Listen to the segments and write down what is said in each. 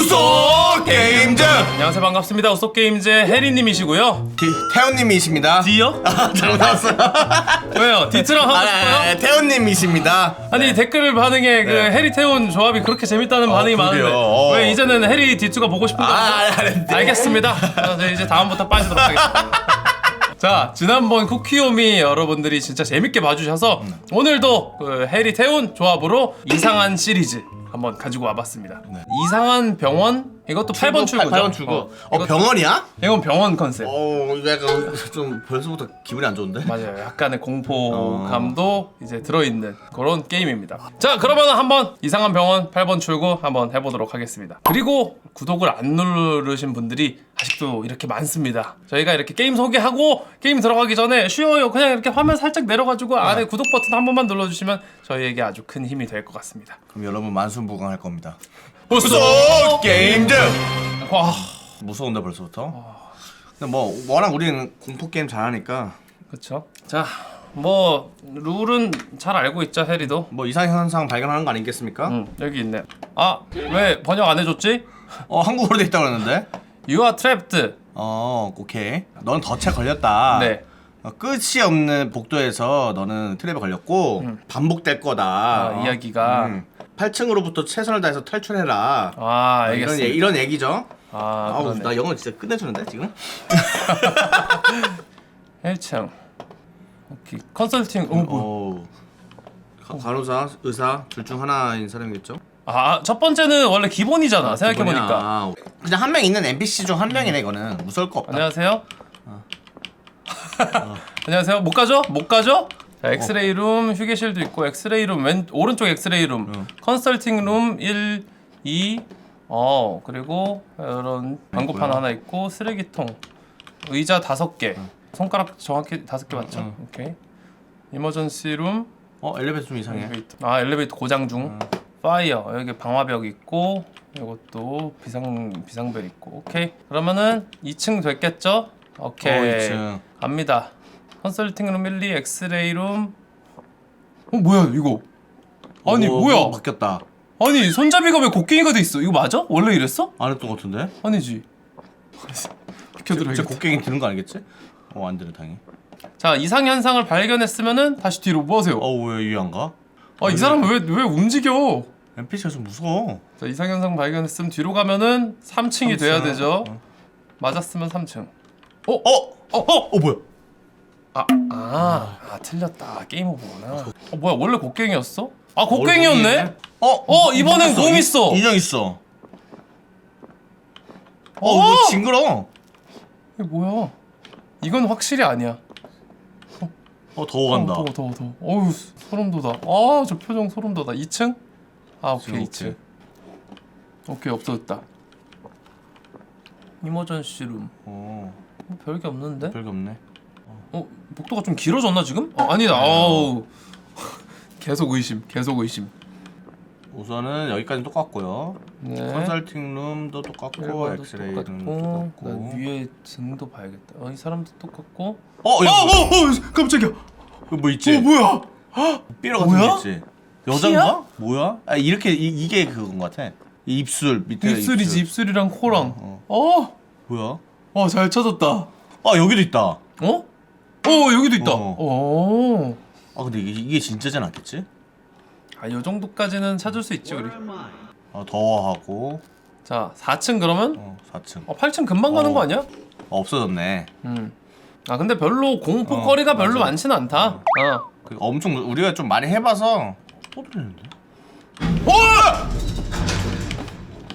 우소 게임즈 안녕하세요 반갑습니다 우소게임즈의 혜리님이시고요 디, 태훈님이십니다 D요? 잘못 나왔어요 왜요? 디트랑 하고 아, 싶어요? 아, 태훈님이십니다 아니 댓글 반응에 그 네. 해리 태훈 조합이 그렇게 재밌다는 반응이 그러게요. 많은데 어. 왜 이제는 해리 디트가 보고 싶은 아, 거죠? 아, 네. 알겠습니다 자, 네, 이제 다음부터 빠지도록 하겠습니다 자 지난번 쿠키오미 여러분들이 진짜 재밌게 봐주셔서 음. 오늘도 그 해리 태훈 조합으로 이상한 시리즈 한번 가지고 와봤습니다 이상한 병원 이것도 8번 출구죠 8번 출구 어, 어, 병원이야? 이건 병원 컨셉 어 이거 약간 좀 벌써부터 기분이 안 좋은데 맞아요. 약간의 공포감도 이제 들어있는 그런 게임입니다. 자, 그러면 한번 이상한 병원 8번 출구 한번 해보도록 하겠습니다. 그리고 구독을 안 누르신 분들이 아직도 이렇게 많습니다. 저희가 이렇게 게임 소개하고 게임 들어가기 전에 쉬워요. 그냥 이렇게 화면 살짝 내려가지고 안에 구독 버튼 한 번만 눌러주시면 저희에게 아주 큰 힘이 될 것 같습니다. 그럼 여러분 만순부강할 겁니다 우소 게임즈 와, 무서운데 벌써부터 근데 뭐 워낙 우리는 공포 게임 잘하니까 그렇죠. 자, 뭐 룰은 잘 알고 있죠, 해리도. 뭐 이상 현상 발견하는 거 아니겠습니까? 응, 여기 있네. 아, 왜 번역 안 해줬지? 어 한국어로 돼 있다고 그랬는데 You are trapped. 어 오케이 넌 덫에 걸렸다 네. 어, 끝이 없는 복도에서 너는 트랩에 걸렸고 반복될 거다 아, 이야기가. 음. 8층으로부터 최선을 다해서 탈출해라 아, 어, 이런, 알겠습니다. 얘- 이런 얘기죠 아, 아 우 그러네. 나 영어 진짜 끝내주는데 지금 1층. 오케이. 컨설팅. 어, 뭐. 오 가- 간호사 의사 둘 중 하나인 사람이겠죠 아, 첫 번째는 원래 기본이잖아. 생각해 보니까. 기본이야. 그냥 한 명 있는 NPC 중 한 명이네 이거는 무서울 거 없다 안녕하세요. 안녕하세요. 못 가죠? 못 가죠? 자, 엑스레이 룸 휴게실도 있고 엑스레이 룸 왼 오른쪽 엑스레이 룸 컨설팅 룸 1, 2 어, 그리고 이런 광고판. 하나 있고 쓰레기통 의자 다섯 개 손가락 정확히 다섯 개 맞죠? 응. 오케이. 이머전시 룸 어 엘리베이터 좀 이상해 엘리베이터. 아 엘리베이터 고장 중. 파이어 여기 방화벽 있고 이것도 비상 비상벨 있고 오케이 그러면은 2층 됐겠죠? 오케이 어, 2층. 갑니다. 컨설팅 룸 1, 2 엑스레이 룸. 어 뭐야 이거? 아니 어, 뭐야? 뭐 바뀌었다 아니 손잡이가 왜 곡괭이가 돼 있어? 이거 맞아? 원래 이랬어? 안 했던 것 같은데 아니지. 진짜 비켜들어야겠다. 곡괭이 드는 거 아니겠지? 어안 되네 당연히 자 이상 현상을 발견했으면은 다시 뒤로 뭐 하세요? 어왜 이해 안 가? 아이 사람 왜 왜 움직여? NPC가 좀 무서워 자 이상 현상 발견했으면 뒤로 가면은 3층이 돼야. 되죠. 어. 맞았으면 3층. 어? 어? 어? 어 뭐야? 아, 아, 아 틀렸다. 게임 오버구나. 어 뭐야 원래 곡괭이였어? 아 곡괭이였네? 어? 어, 이번엔 곰 있어. 인형 있어 어 어! 이거 징그러 이게 뭐야? 이건 확실히 아니야. 어 더워 간다 더워 더워 더워. 어우 소름 돋아. 아 저 표정 소름 돋아. 2층? 아 오케이 오케이. 2층. 오케이 없어졌다. 이머전시 룸. 어 어, 별게 없는데? 별게 없네 어 복도가 좀 길어졌나 지금? 어, 아니다. 아우 계속 의심. 계속 의심. 우선은 여기까지 똑같고요 네. 컨설팅 룸도 똑같고 일반도 엑스레이 룸도 똑같고 나 똑같고 위에 등도 봐야겠다. 어, 이 사람도 똑같고. 어? 어, 야, 어, 뭐, 어, 깜짝이야. 이거 뭐 있지? 어, 뭐야? 삐러 같은 뭐야? 게 있지 여잔가? 뭐야? 아 이렇게 이, 게 그건 것 같아 이 입술 밑에 입술이지 입술. 입술이랑 코랑. 어, 어, 뭐야? 어, 잘 찾았다. 아 여기도 있다 어? 어, 여기도 있다. 어. 어. 아 근데 이게, 이게 진짜진 않겠지? 아, 요 정도까지는 찾을 수 있지 우리. 아 더워하고 자, 4층 그러면? 어 4층 어, 8층 금방 가는 어. 거 아니야? 어, 없어졌네 음. 아, 근데 별로 공포거리가 어, 별로 맞아. 많진 않다. 어. 그 엄청 우리가 좀 많이 해봐서 또 들리는데? 어!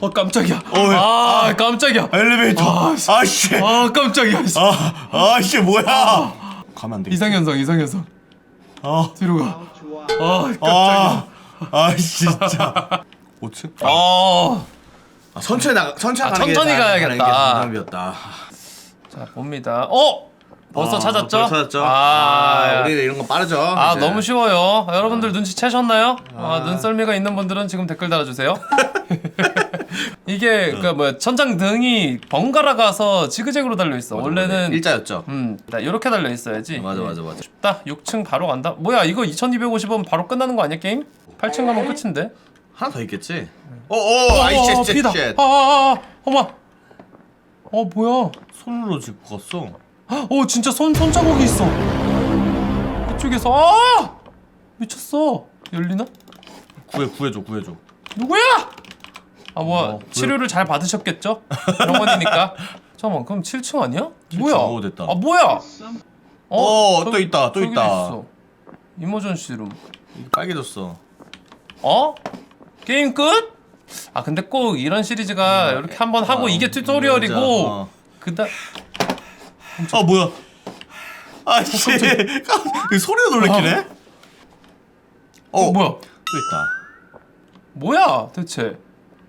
어, 깜짝이야. 어, 왜? 아, 깜짝이야. 엘리베이터 아, 씨. 아 씨 아, 깜짝이야. 씨. 아 아 씨 뭐야 가면 안 되겠다 이상현상, 이상현상. 아, 뒤로 가. 아, 깜짝이야. 아, 아 진짜 5층? 아. 아, 천천히 나 천천히 아, 가는 게 천천히 다- 가야겠다. 가는 게 정답이었다. 자, 봅니다. 어? 벌써 아, 찾았죠? 벌써 찾았죠? 아, 아, 우리 이런 거 빠르죠. 아 이제. 너무 쉬워요. 여러분들 눈치 채셨나요? 아, 눈썰미가 있는 분들은 지금 댓글 달아주세요. 이게 그 뭐야 천장 등이 번갈아 가서 지그재그로 달려 있어. 원래는 일자였죠. 음 이렇게 달려 있어야지. 맞아 맞아 맞아. 쉽다. 6층 바로 간다. 뭐야 이거 2,250원 바로 끝나는 거 아니야 게임? 8층 가면 끝인데. 하나 더 있겠지. 어어 아이 어, 쉣 피다. 쉣 아, 아, 아, 어머. 어 뭐야? 손으로 짚고 갔어 어 진짜 손 손자국이 있어. 이쪽에서 아 미쳤어. 열리나? 구해 구해줘 구해줘 누구야? 아 뭐야 어, 왜- 치료를 잘 받으셨겠죠? 병원이니까. 잠깐만 그럼 7층 아니야? 7층, 뭐야? 오, 됐다. 아 뭐야? 어, 저기- 또 있다, 또 저기도 있다. 있어. 이머전시 룸. 이게 빨개졌어 어? 게임 끝? 아 근데 꼭 이런 시리즈가 이렇게 한번 하고 어, 이게 튜토리얼이고 맞아, 어. 그다 아 뭐야 아씨 소리가 놀래키네 어, 뭐야? 또 있다 뭐야 대체?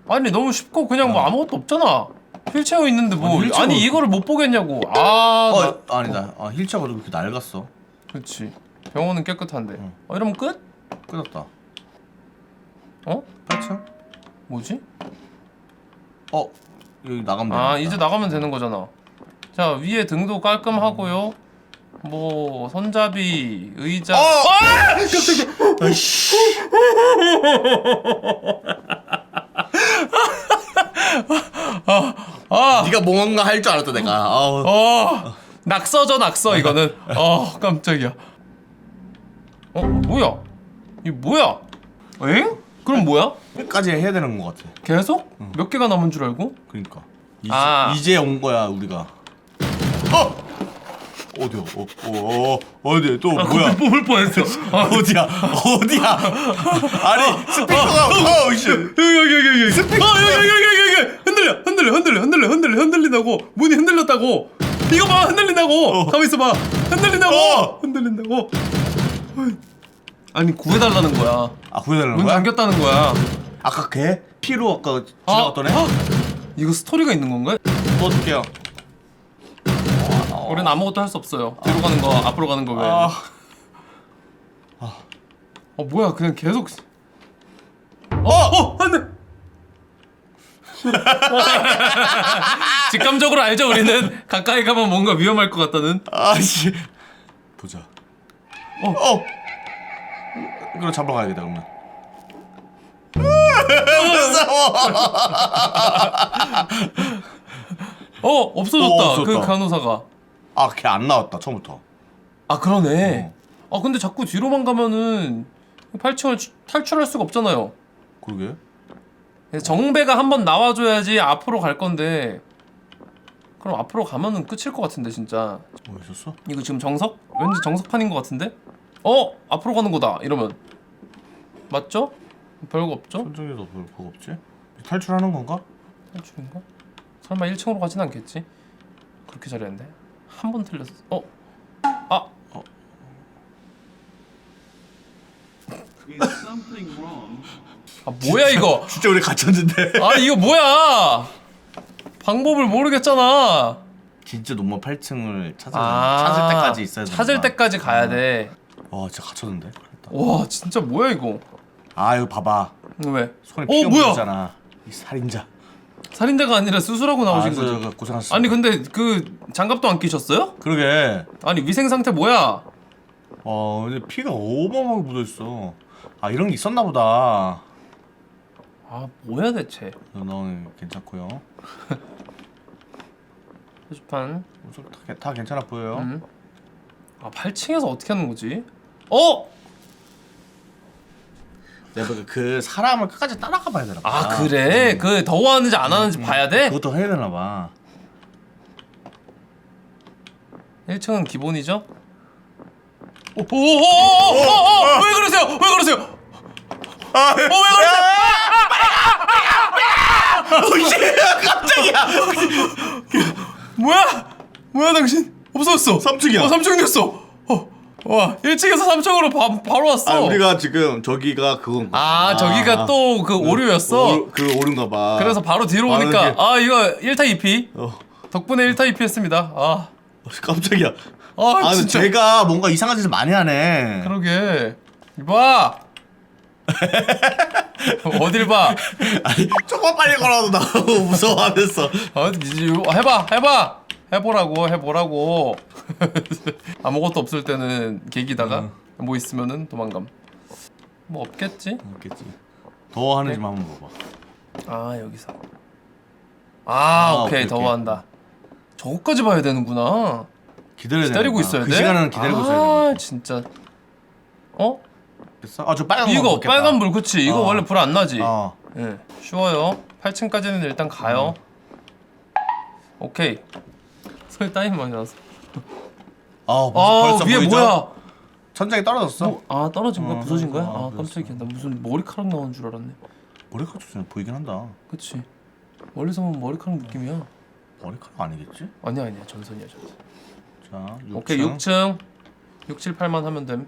아니 너무 쉽고 그냥 뭐 아무것도 없잖아. 휠체어 있는데 뭐 아니, 아니, 휠체어- 이거를 못 보겠냐고. 아, 나- 어 아니다 아 힐차가 이렇게 낡았어 그렇지. 병원은 깨끗한데. 응. 어 이러면 끝? 끊었다 어? 8층? 뭐지? 어 여기 나가면 아 되겠다. 이제 나가면 되는 거잖아. 자 위에 등도 깔끔하고요. 뭐 손잡이, 의자. 어! 아! 아이씨 아! 네가 뭔가 할 줄 알았다 내가. 아우 어! 낙서죠 낙서 이거는. 어 깜짝이야. 어 뭐야? 이 뭐야? 엥? 그럼 뭐야? 끝까지 해야 되는 것 같아. 계속? 몇 개가 남은 줄 알고? 그러니까. 이제, 아. 이제 온 거야 우리가 어! 어디야? 어, 어, 어 어디 또 뭐야? 뽑을 뻔했어. 어디야? 어디야? 아니 스피커가 어우씨. 여기 여기 여기 여기 스피커 어, 여기 여기 여기 여기 흔들려 흔들려 흔들려 흔들려 흔들려 흔들린다고. 문이 흔들렸다고. 이거 봐 흔들린다고. 가만 있어 봐. 흔들린다고. 어. 흔들린다고. 아니 구해 달라는 거야. 아 구해달라는 문 거야? 잠겼다는 거야. 아까 걔? 피로 아까 아, 지나갔던 애? 아, 이거 스토리가 있는 건가요? 또 어떡해요 우리는 아무것도 할 수 없어요. 뒤로 가는 거, 앞으로 가는 거 외에. 아 어 뭐야? 그냥 계속. 어, 어, 안돼. 직감적으로 알죠 우리는 가까이 가면 뭔가 위험할 것 같다는. 아씨 보자 어. 어 그럼 잡으러 가야겠다 그러면 어 없어졌다. 어, 없어졌다. 그 간호사가. 아 걔 안 나왔다 처음부터 아 그러네. 아 근데 자꾸 뒤로만 가면은 8층을 탈출할 수가 없잖아요. 그러게 정배가 한번 나와줘야지 앞으로 갈 건데. 그럼 앞으로 가면은 끝일 것 같은데 진짜. 뭐 있었어? 이거 지금 정석? 왠지 정석판인 것 같은데? 어? 앞으로 가는 거다 이러면 맞죠? 별거 없죠? 손정에도 별 그거 없지? 탈출하는 건가? 탈출인가? 설마 1층으로 가진 않겠지? 그렇게 잘했는데 한 번 틀렸어. 어? 아! Is something wrong? 아 뭐야 이거? 진짜 우리 갇혔는데. 아 이거 뭐야? 방법을 모르겠잖아. 진짜 논문 8층을 찾아 아 찾을 때까지 있어야 돼 찾을 때까지 가야 돼와 와 진짜 갇혔는데? 그랬다. 진짜 뭐야 이거? 아 이거 봐봐. 왜? 손에 어, 피가 뭐야? 묻었잖아. 이 살인자 살인자가 아니라 수술하고 나오신 아, 거죠 저, 저, 고생하셨어 아니 근데 그 장갑도 안 끼셨어요? 그러게 아니 위생 상태 뭐야? 어 근데 피가 어마어마하게 묻어 있어 아 이런 게 있었나 보다 아 뭐야 대체 너는 괜찮고요 표지판 다, 다 괜찮아 보여요 음. 아 8층에서 어떻게 하는 거지? 어? 내가 그- 그 사람을 끝까지 따라가 봐야 되나 봐 아 그래 그 더워하는지 안 하는지 봐야 돼? 그것도 해야 되나 봐 1층은 기본이죠? 오오오오오오 왜 그러세요? 왜 그러세요? 아, 어왜 그러세요? 깜짝이야 뭐야? 뭐야 당신? 없어졌어 3층이야. 어 3층 됐어 어. 와 1층에서 3층으로 바, 바로 왔어. 아 우리가 지금 저기가 그건 아, 저기가 또 그 오류였어? 오, 그 오른가 봐. 그래서 바로 뒤로 아, 오니까 이게- 아 이거 1타 2피. 어. 덕분에 1타 2피 했습니다. 아, 깜짝이야. 아, 아 근데 진짜. 제가 뭔가 이상한 짓을 많이 하네. 그러게. 이봐. 어딜 봐? 아니 조금만 빨리 걸어도 나오고 무서워하면서 어, 이제 해봐 해봐 해보라고 해보라고 아무것도 없을 때는 계기다가 뭐 있으면은 도망감 뭐 없겠지 없겠지 더 하는지 네. 만 한번 봐봐 아 여기서. 아, 아, 오케이, 오케이, 더 오케이. 한다. 저거까지 봐야 되는구나. 기다려야 기다리고 되는 있어야 거야. 돼? 그 시간은 기다리고 아, 있어야 돼. 진짜. 어? 됐어? 아저 빨간 이거 먹겠다. 빨간 불 그치? 이거 어. 원래 불 안 나지? 어. 예. 쉬워요. 8층까지는 일단 가요. 오케이. 소리 따임 많이 나서. 아 벌써, 아 벌써 위에 보이죠? 뭐야? 천장이 떨어졌어. 뭐, 아 떨어진 거야? 어, 부서진 거야? 어, 아 깜짝이야. 나 무슨 머리카락 나온 줄 알았네. 머리카락 좀 보이긴 한다. 그치? 멀리서 보면 머리카락 느낌이야. 머리카락 아니겠지? 아니야 아니야 전선이야 전선. 자 6층. 오케이 6층 6, 7, 8만 하면 됨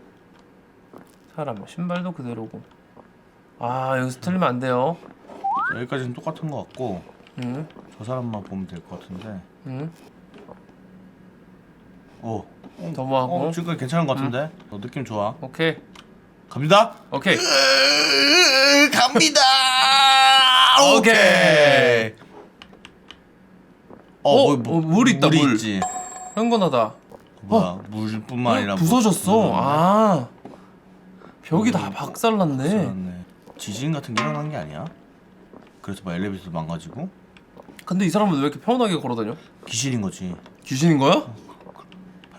사람 신발도 그대로고 아 여기서 틀리면 안 돼요 여기까지는 똑같은 것 같고 응? 저 사람만 보면 될 것 같은데. 응? 오. 넘어가고 어, 지금까지 괜찮은 것 같은데. 어, 느낌 좋아. 오케이 갑니다. 오케이 갑니다. 오케이. 어, 어, 물 있다, 물. 있지. 흥건하다 뭐야 물뿐만 아니라 뭐 부서졌어 물- 아 벽이 다 박살났네. 지진 같은 게 일어난 게 아니야? 그래서 막 엘리베이터 망가지고 근데 이 사람은 왜 이렇게 편하게 걸어다녀? 귀신인 거지. 귀신인 거야?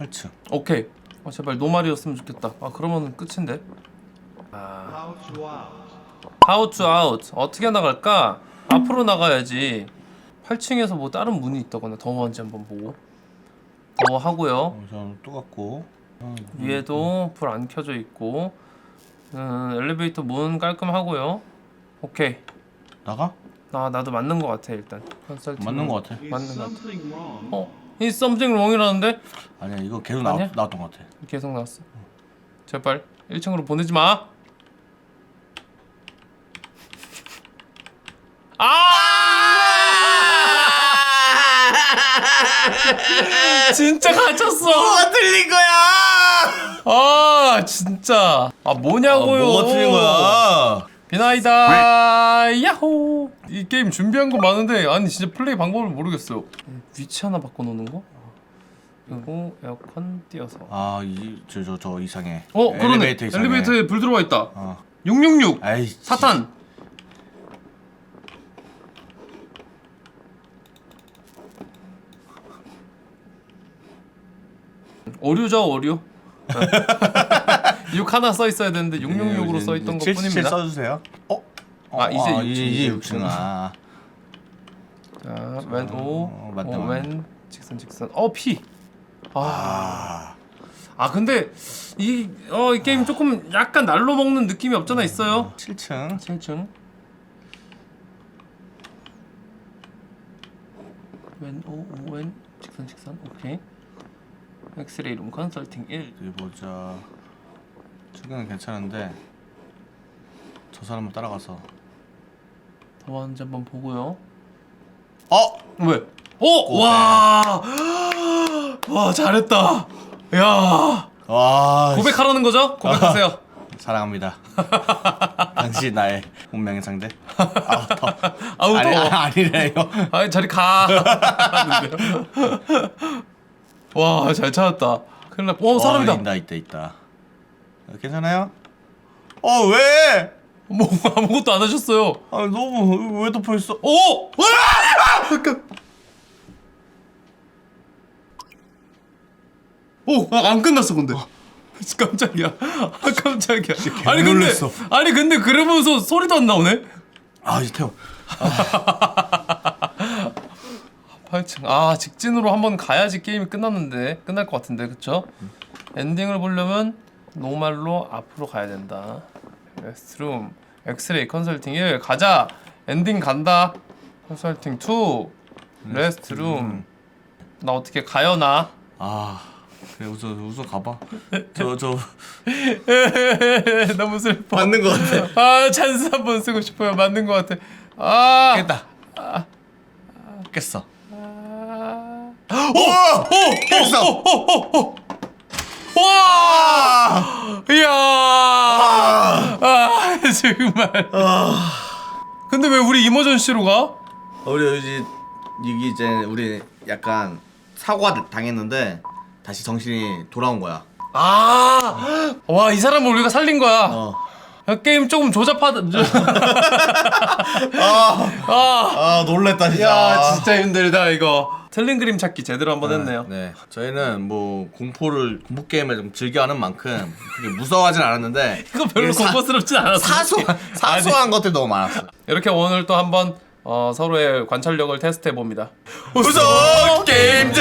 8층. 오케이 아, 제발 노말이었으면 좋겠다 아 그러면 끝인데 아 How to out. How to out 어떻게 나갈까? 앞으로 나가야지 8층에서 뭐 다른 문이 있다거나 더워한지 한번 보고 더워 하고요 우선. 어, 위에도 불 안 켜져 있고 음, 엘리베이터 문 깔끔하고요 오케이 나가? 나 나도 맞는 거 같아 일단 컨설팅 맞는 것 같아. 맞는 것 같아. 어? 이 something wrong이라는데 아니야 이거 계속 나, 아니야? 나왔던 것 같아. 계속 나왔어 제발 1층으로 보내지 마 아! 진짜 갇혔어. 뭐가 틀린 거야? 아 진짜. 아 뭐냐고요. 뭐가 틀린 거야? 비나이다 야호. 이 게임 준비한 거 많은데 아니 진짜 플레이 방법을 모르겠어요. 위치 하나 바꿔놓는 거? 그리고 에어컨 띄어서. 아 이 저 저 저 이상해. 어 그러네. 엘리베이터 이상해. 엘리베이터에 불 들어와 있다. 어. 666 아이 사탄. 오류죠 오류. 6 하나 써 있어야 되는데 666으로 써 있던 것 77 뿐입니다. 써주세요. 어? 아, 이제 아, 육층, 이제 6층 아. 자, 왼 오, 어, 맞다, 오, 맞다. 왼 직선 직선. 어 피. 아, 아. 아 근데 이, 어, 이 게임 조금 약간 날로 먹는 느낌이 없잖아 있어요. 7층. 7층. 왼, 오, 오, 왼 직선 직선. 오케이. 엑스레이 룸 컨설팅 1. 어디 보자. 지금은 괜찮은데 저 사람을 따라가서. 더 많은지 한번 보고요. 어? 왜? 오! 와! 와, 잘했다. 야! 와. 고백하라는 거죠? 고백하세요. 사랑합니다. 당신 나의 운명의 상대. 아우터. 아우 아니 더워. 아, 아니래요. 아, 저리 가. 와, 잘 찾았다. 큰일 날. 오, 사람이다. 어, 있다 있다 있다. 어, 괜찮아요? 어 왜? 뭐 아무것도 안 하셨어요. 아 너무 왜 덮여 있어? 오! 와! 잠깐. 오, 아, 안 끝났어 근데. 깜짝이야. 아, 깜짝이야. 아니 근데 놀랬어. 아니 근데 그러면서 소리도 안 나오네. 아 이제 태워. 8층. 아, 직진으로 한번 가야지 게임이 끝났는데. 끝날 것 같은데. 그쵸 엔딩을 보려면 노말로 앞으로 가야 된다. 레스트룸. 엑스레이 컨설팅 1 가자. 엔딩 간다. 컨설팅 2. 레스트룸. 나 어떻게 가요 나? 아 그래 우선 우선 가봐. 저 저 너무 슬퍼. 맞는 거 같아. 아 찬스 한 번 쓰고 싶어요. 맞는 것 같아. 아. 깼다. 깼어. 아. 오! 깼어. 오, 오, 오. 와! 이야! 아, 정말. 근데 왜 우리 이머전시로 가? 우리 이제 이게 이제 우리 약간 사고가 당했는데 다시 정신이 돌아온 거야. 아! 와, 이 사람을 우리가 살린 거야. 어. 아, 게임 조금 조잡하다. 아, 아, 아 놀랬다 진짜. 야 진짜 힘들다 이거. 틀린 그림 찾기 제대로 한번 했네요. 네, 저희는 뭐 공포를 공포 게임을 좀 즐겨하는 만큼 그게 무서워하진 않았는데 이거 별로 이게 사- 공포스럽진 않았어. 사소한 사소한 것들이 너무 많았어. 이렇게 오늘 또 한번 어, 서로의 관찰력을 테스트해 봅니다. 무서워 게임즈.